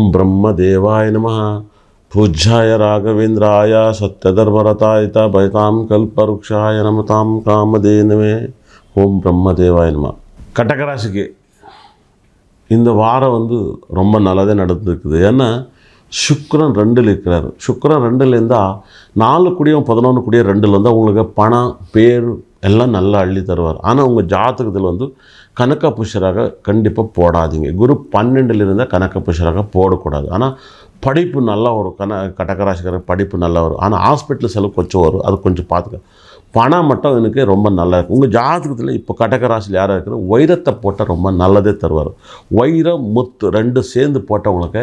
ஓம் பிரம்ம தேவாய நம பூஜ்யாய ராகவேந்திராய சத்யதர்மரதாய பயதாம் கல்பருக்ஷாய நமதாம் காமதேனுவே ஓம் பிரம்ம தேவாய நம கட்டகராசிக்கு இந்த வாரம் வந்து ரொம்ப நல்லதே நடந்துருக்குது. ஏன்னா சுக்கிரன் ரெண்டில் இருக்கிறார். சுக்கிரன் ரெண்டில் இருந்தால் நாலு குடியும் பதினொன்று குடியும் ரெண்டில் இருந்தால் உங்களுக்கு பணம் பேர் எல்லாம் நல்லா அள்ளி தருவார். ஆனால் உங்கள் ஜாதகத்தில் வந்து கணக்க புஷராக கண்டிப்பாக போடாதீங்க. குரு பன்னெண்டில் இருந்தால் கணக்க புஷராக போடக்கூடாது. ஆனால் படிப்பு நல்லா வரும். கன கடகராசிக்காரர் படிப்பு நல்லா வரும். ஆனால் ஹாஸ்பிட்டல் செலவு கொஞ்சம் வரும். அது கொஞ்சம் பார்த்துக்க பணம் மட்டும் எனக்கு ரொம்ப நல்லா இருக்கும். உங்கள் ஜாதகத்தில் இப்போ கடகராசியில் யாராக இருக்கிற வைரத்தை போட்டால் ரொம்ப நல்லதே தருவார். வைரம் முத்து ரெண்டு சேர்ந்து போட்டவங்களுக்கு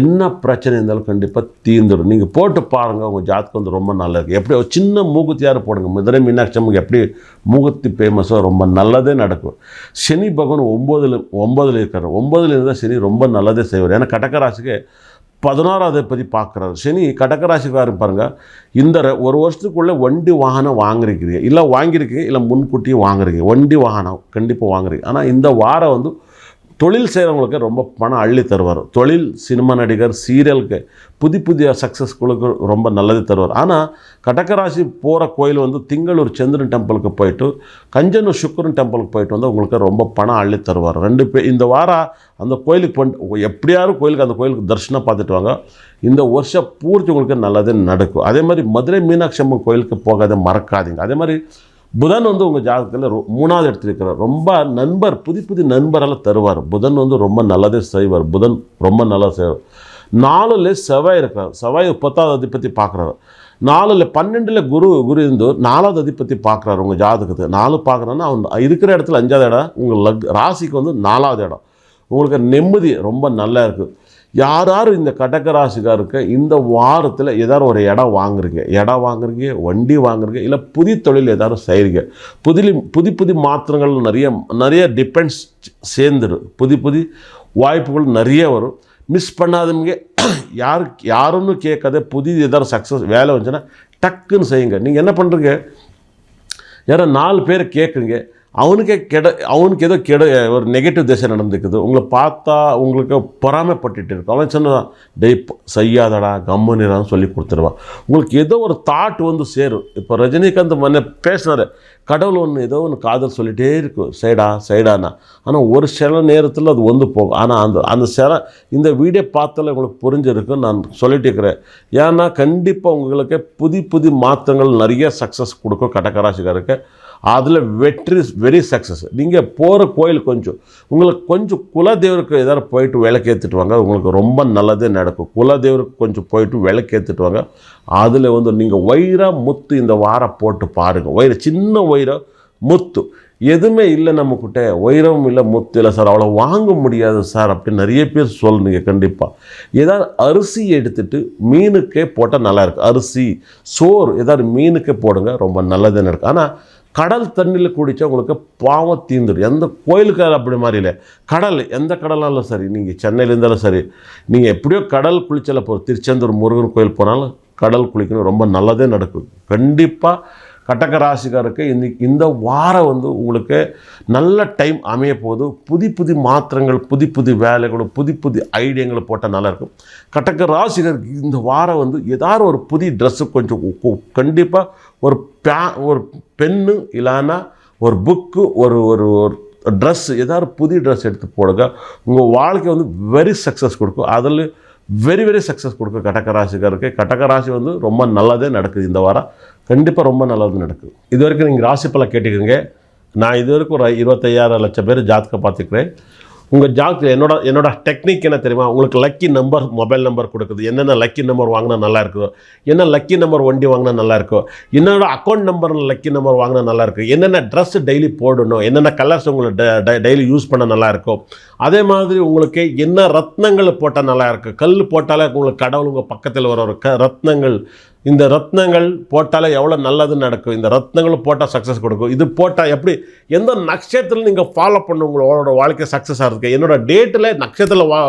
என்ன பிரச்சனை இருந்தாலும் கண்டிப்பாக தீர்ந்துடும். நீங்கள் போட்டு பாருங்கள் உங்கள் ஜாதகம் வந்து ரொம்ப நல்லா இருக்குது எப்படி ஒரு சின்ன மூகுத்தியார் போடுங்க. மதுரை மீனாட்சி அம்மனுக்கு எப்படி மூகத்தி ஃபேமஸோ ரொம்ப நல்லதே நடக்கும். சனி பகவான் ஒம்போதில் ஒம்பதில் இருக்கார். ஒம்பதில் இருந்தால் சனி ரொம்ப நல்லதே செய்வார். ஏன்னா கடகராசிக்கு பதினாறாவது பற்றி பார்க்குறாரு. சனி கடகராசிக்காரன் பாருங்கள் இந்த ர- ஒரு வருஷத்துக்குள்ளே வண்டி வாகனம் வாங்கிருக்கிறீங்க இல்லை வாங்கியிருக்கீங்க இல்லை முன்கூட்டியே வாங்குறீங்க. வண்டி வாகனம் கண்டிப்பாக வாங்குறீங்க. ஆனால் இந்த வாரம் வந்து தொழில் செய்கிறவங்களுக்கு ரொம்ப பணம் அள்ளி தருவார். தொழில் சினிமா நடிகர் சீரியலுக்கு புதி புதிய சக்ஸஸ்களுக்கு ரொம்ப நல்லது தருவார். ஆனால் கடகராசி போகிற கோயில் வந்து திங்களூர் சந்திரன் டெம்பிளுக்கு போயிட்டு கஞ்சனூர் சுக்கரன் டெம்பிளுக்கு போயிட்டு வந்து உங்களுக்கு ரொம்ப பணம் அள்ளி தருவார். ரெண்டு பேர் இந்த வாரம் அந்த கோயிலுக்கு பண்ணிட்டு எப்படியாரும் கோயிலுக்கு அந்த கோயிலுக்கு தரிசனம் பார்த்துட்டு வாங்க. இந்த வருஷம் பூர்த்தி உங்களுக்கு நல்லது நடக்கும். அதே மாதிரி மதுரை மீனாட்சி அம்மன் கோயிலுக்கு போகாத மறக்காதீங்க. அதே மாதிரி புதன் வந்து உங்கள் ஜாதகத்தில் ரொ- மூணாவது இடத்துல இருக்கிறார் ரொம்ப நண்பர் புது புது நண்பரெல்லாம் தருவார். புதன் வந்து ரொம்ப நல்லதே செய்வார். புதன் ரொம்ப நல்லா செய்வார். நாலுல செவ்வாய் இருக்கிறார். செவ்வாய் பத்தாவது அதிபதி பார்க்குறாரு. நாலில் பன்னெண்டில் குரு குரு இருந்து நாலாவது அதிபதி பார்க்குறாரு உங்கள் ஜாதகத்தை நாலு பார்க்குறான்னா அவன் இருக்கிற இடத்துல அஞ்சாவது இடம். உங்கள் லக் ராசிக்கு வந்து நாலாவது இடம். உங்களுக்கு நிம்மதி ரொம்ப நல்லா இருக்குது யார் யார் இந்த கடகராசிக்காருக்கு இந்த வாரத்தில் ஏதாவது ஒரு இடம் வாங்குறீங்க? இடம் வாங்குறீங்க வண்டி வாங்குறீங்க இல்லை புதிய தொழில் ஏதாவது செய்கிறீங்க புதிலி புதி புதி மாற்றங்கள் நிறைய நிறைய டிபெண்ட்ஸ் சேர்ந்துடும் புதி புதி வாய்ப்புகள் நிறைய வரும். மிஸ் பண்ணாதவங்க யார் யாருன்னு கேட்காத புதிய ஏதாவது சக்ஸஸ் வேலை வந்துச்சுன்னா டக்குன்னு செய்யுங்க. நீங்கள் என்ன பண்ணுறீங்க யாரோ நாலு பேர் கேட்குறீங்க. அவனுக்கே கெட அவனுக்கு ஏதோ கெட ஒரு நெகட்டிவ் திசை நடந்துக்குது உங்களை பார்த்தா உங்களுக்கு பொறாமைப்பட்டுட்டு இருக்கும். அவன் சொன்னதான் டேய் செய்யாதடா கம்மனிடான்னு சொல்லி கொடுத்துருவான். உங்களுக்கு ஏதோ ஒரு தாட் வந்து சேரும். இப்போ ரஜினிகாந்த் மன்ன பேசினார் கடவுள் ஒன்று ஏதோ ஒன்று காதல் சொல்லிகிட்டே இருக்கும் சைடா சைடானா ஆனால் ஒரு சில நேரத்தில் அது வந்து போகும். ஆனால் அந்த அந்த சில இந்த வீடியோ பார்த்தால உங்களுக்கு புரிஞ்சிருக்கும். நான் சொல்லிட்டு இருக்கிறேன். ஏன்னா கண்டிப்பாக உங்களுக்கு புதி புதி மாற்றங்கள் நிறைய சக்ஸஸ் கொடுக்கும். கடகராசிக்காருக்கு அதில் வெற்றி வெரி சக்ஸஸ் நீங்கள் போகிற கோயில் கொஞ்சம் உங்களுக்கு கொஞ்சம் குலதெய்வருக்கு ஏதாவது போயிட்டு விளக்கேற்றிட்டு வாங்க. உங்களுக்கு ரொம்ப நல்லதே நடக்கும். குலதெய்வருக்கு கொஞ்சம் போயிட்டு விளக்கேற்றிட்டு வாங்க. அதில் வந்து நீங்கள் ஒயிராக முத்து இந்த வாரம் போட்டு பாருங்கள் வைர சின்ன ஒயிரை முத்து. எதுவுமே இல்லை நம்மக்கிட்ட வைரம் இல்லை முத்து இல்லை. சார் அவ்வளோ வாங்க முடியாது சார் அப்படின்னு நிறைய பேர் சொல்லுங்க கண்டிப்பாக ஏதாவது அரிசி எடுத்துட்டு மீனுக்கே போட்டால் நல்லாயிருக்கு அரிசி சோறு ஏதாவது மீனுக்கே போடுங்க ரொம்ப நல்லது நடக்கும். ஆனால் கடல் தண்ணியில் குடித்தா உங்களுக்கு பாவம் தீந்துடும். எந்த கோயிலுக்கு அப்படி மாதிரி இல்லை. கடல் எந்த கடலாலும் சரி நீங்கள் சென்னையில் இருந்தாலும் சரி நீங்கள் எப்படியோ கடல் குளிச்சல போகிற திருச்செந்தூர் முருகன் கோயில் போனாலும் கடல் குளிக்கணும். ரொம்ப நல்லதே நடக்கும். கண்டிப்பாக கட்டக ராசிக்காருக்கு இன்னைக்கு இந்த வாரம் வந்து உங்களுக்கு நல்ல டைம் அமைய போது புதி புதி மாத்திரங்கள் புதி புதி வேலைகளும் புதி புதி ஐடியங்களை போட்டால் நல்லாயிருக்கும் கட்டக்க ராசிகருக்கு இந்த வாரம் வந்து ஏதாவது ஒரு புதிய ட்ரெஸ்ஸு கொஞ்சம் கண்டிப்பாக ஒரு பே ஒரு பென்னு இல்லைன்னா ஒரு புக்கு ஒரு ஒரு ஒரு ட்ரெஸ் ஏதாவது புதிய ட்ரெஸ் எடுத்து போடுங்க. உங்கள் வாழ்க்கை வந்து வெரி சக்ஸஸ் கொடுக்கும். அதில் வெரி வெரி சக்ஸஸ் கொடுக்கும் கடகராசிக்காருக்கு கடகராசி வந்து ரொம்ப நல்லதே நடக்குது இந்த வாரம். கண்டிப்பாக ரொம்ப நல்லது நடக்குது இது வரைக்கும் நீங்கள் ராசி பலன் கேட்டுக்கோங்க நான் இது வரைக்கும் ஒரு இருபத்தையாயிரம் லட்சம் பேர் ஜாதகம் பார்த்துக்கிறேன். உங்கள் ஜாக் என்னோட என்னோட டெக்னிக் என்ன தெரியுமா? உங்களுக்கு லக்கி நம்பர் மொபைல் நம்பர் கொடுக்குது. என்னென்ன லக்கி நம்பர் வாங்கினா நல்லா இருக்கோ என்ன லக்கி நம்பர் வண்டி வாங்கினா நல்லா இருக்கோ என்னோட அக்கௌண்ட் நம்பர் லக்கி நம்பர் வாங்கினா நல்லா இருக்கும் என்னென்ன ட்ரெஸ் டெய்லி போடணும் என்னென்ன கலர்ஸ் உங்களுக்கு டெய்லி யூஸ் பண்ண நல்லா இருக்கும் அதே மாதிரி உங்களுக்கு என்ன ரத்னங்கள் போட்டால் நல்லா இருக்கும் கல் போட்டாலே உங்களுக்கு கடவுள் உங்கள் பக்கத்தில் வர ஒரு க ரத்னங்கள் இந்த ரத்னங்கள் போட்டாலே எவ்வளோ நல்லது நடக்கும்? இந்த ரத்னங்களும் போட்டால் சக்ஸஸ் கொடுக்கும். இது போட்டால் எப்படி? எந்த நட்சத்திரம் நீங்கள் ஃபாலோ பண்ண உங்களோட வாழ்க்கை சக்ஸஸ் ஆகிறதுக்கு என்னோட டேட்டில் நட்சத்திரத்தில் வா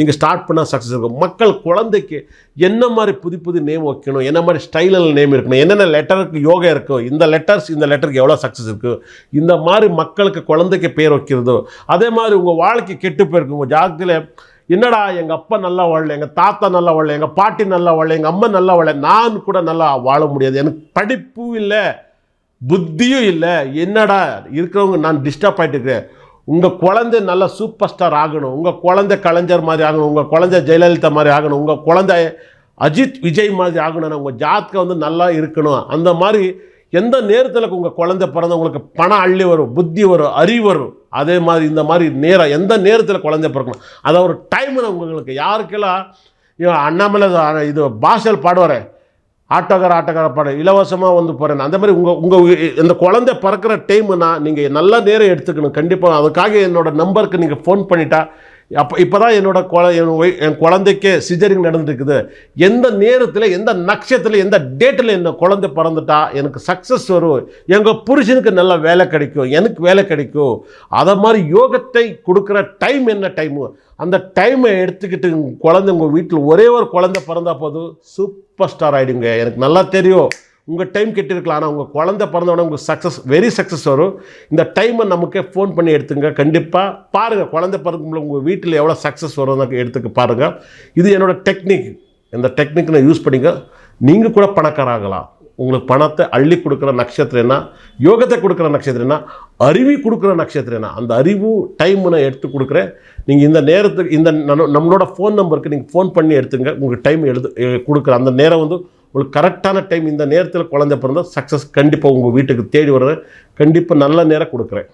நீங்கள் ஸ்டார்ட் பண்ணால் சக்ஸஸ் இருக்கும். மக்கள் குழந்தைக்கு என்ன மாதிரி புது புது நேம் வைக்கணும்? என்ன மாதிரி ஸ்டைலில் நேம் இருக்கணும்? என்னென்ன லெட்டருக்கு யோகா இருக்கும் இந்த லெட்டர்ஸ் இந்த லெட்டருக்கு எவ்வளோ சக்ஸஸ் இருக்குது இந்த மாதிரி மக்களுக்கு குழந்தைக்கு பேர் வைக்கிறதோ அதே மாதிரி உங்கள் வாழ்க்கை கெட்டு போயிருக்கு உங்கள் ஜாதகத்தில் என்னடா எங்கள் அப்பா நல்லா வாழல எங்கள் தாத்தா நல்லா வாழல எங்கள் பாட்டி நல்லா வாழல எங்கள் அம்மா நல்லா வாழல நான் கூட நல்லா வாழ முடியாது. எனக்கு படிப்பும் இல்லை புத்தியும் இல்லை. என்னடா இருக்கிறவங்க நான் டிஸ்டர்ப் ஆகிட்டு இருக்கிறேன் உங்கள் குழந்தை நல்ல சூப்பர் ஸ்டார் ஆகணும். உங்கள் குழந்தை கலைஞர் மாதிரி ஆகணும். உங்கள் குழந்தை ஜெயலலிதா மாதிரி ஆகணும். உங்கள் குழந்தை அஜித் விஜய் மாதிரி ஆகணும் உங்கள் ஜாத்கா வந்து நல்லா இருக்கணும். அந்த மாதிரி எந்த நேரத்தில் உங்கள் குழந்தை பிறந்த உங்களுக்கு பணம் அள்ளி வரும் புத்தி வரும் அறிவு வரும் அதே மாதிரி இந்த மாதிரி நேரம் எந்த நேரத்தில் குழந்தை பிறக்கணும்? அதை ஒரு டைமில் உங்களுக்கு யாருக்கெல்லாம் அண்ணாமலை இது பாஷல் பாடுவார் ஆட்டோக்கார ஆட்டோக்கார பாடு இலவசமாக வந்து போகிறேன் அந்த மாதிரி உங்கள் உங்கள் இந்த குழந்தை பிறக்கிற டைமுனா நீங்கள் நல்ல நேரம் எடுத்துக்கணும் கண்டிப்பாக அதுக்காக என்னோட நம்பருக்கு நீங்கள் ஃபோன் பண்ணிட்டா அப்போ இப்போ தான் என்னோட குழ என் என் குழந்தைக்கே சிஜரிங் நடந்துருக்குது எந்த நேரத்தில் எந்த நட்சத்திரத்தில் எந்த டேட்டில் என்ன குழந்தை பிறந்துட்டா எனக்கு சக்ஸஸ் வரும். எங்கள் புருஷனுக்கு நல்ல வேலை கிடைக்கும். எனக்கு வேலை கிடைக்கும். அதை மாதிரி யோகத்தை கொடுக்குற டைம் என்ன டைமு அந்த டைமை எடுத்துக்கிட்டு குழந்தை உங்கள் வீட்டில் ஒரே ஒரு குழந்தை பிறந்தா போதும். சூப்பர் ஸ்டார் ஆகிடுங்க எனக்கு நல்லா தெரியும். உங்கள் டைம் கெட்டிருக்கலாம் ஆனால் உங்கள் குழந்த பிறந்தவொடனே உங்களுக்கு சக்ஸஸ் வெரி சக்ஸஸ் வரும். இந்த டைமை நமக்கே ஃபோன் பண்ணி எடுத்துங்க. கண்டிப்பாக பாருங்கள் குழந்த பிறக்கும்போது உங்கள் வீட்டில் எவ்வளோ சக்ஸஸ் வரும்னு எடுத்துக்க பாருங்கள் இது என்னோடய டெக்னிக் இந்த டெக்னிக் நான் யூஸ் பண்ணிங்க. நீங்கள் கூட பணக்காராகலாம் உங்களுக்கு பணத்தை அள்ளி கொடுக்குற நட்சத்திரம் என்ன? யோகத்தை கொடுக்குற நட்சத்திரம் என்ன? அறிவி கொடுக்குற நட்சத்திரம் என்ன? அந்த அறிவு டைம் நான் எடுத்து கொடுக்குறேன். நீங்கள் இந்த நேரத்துக்கு இந்த நம்மளோட ஃபோன் நம்பருக்கு நீங்கள் ஃபோன் பண்ணி எடுத்துங்க. உங்களுக்கு டைம் எழுது கொடுக்குற அந்த நேரம் வந்து உங்களுக்கு கரெக்டான டைம் இந்த நேரத்தில் குழந்தை பிறந்தால் சக்ஸஸ் கண்டிப்பாக உங்கள் வீட்டுக்கு தேடி வர்றேன். கண்டிப்பாக நல்ல நேரம் கொடுக்குறேன்.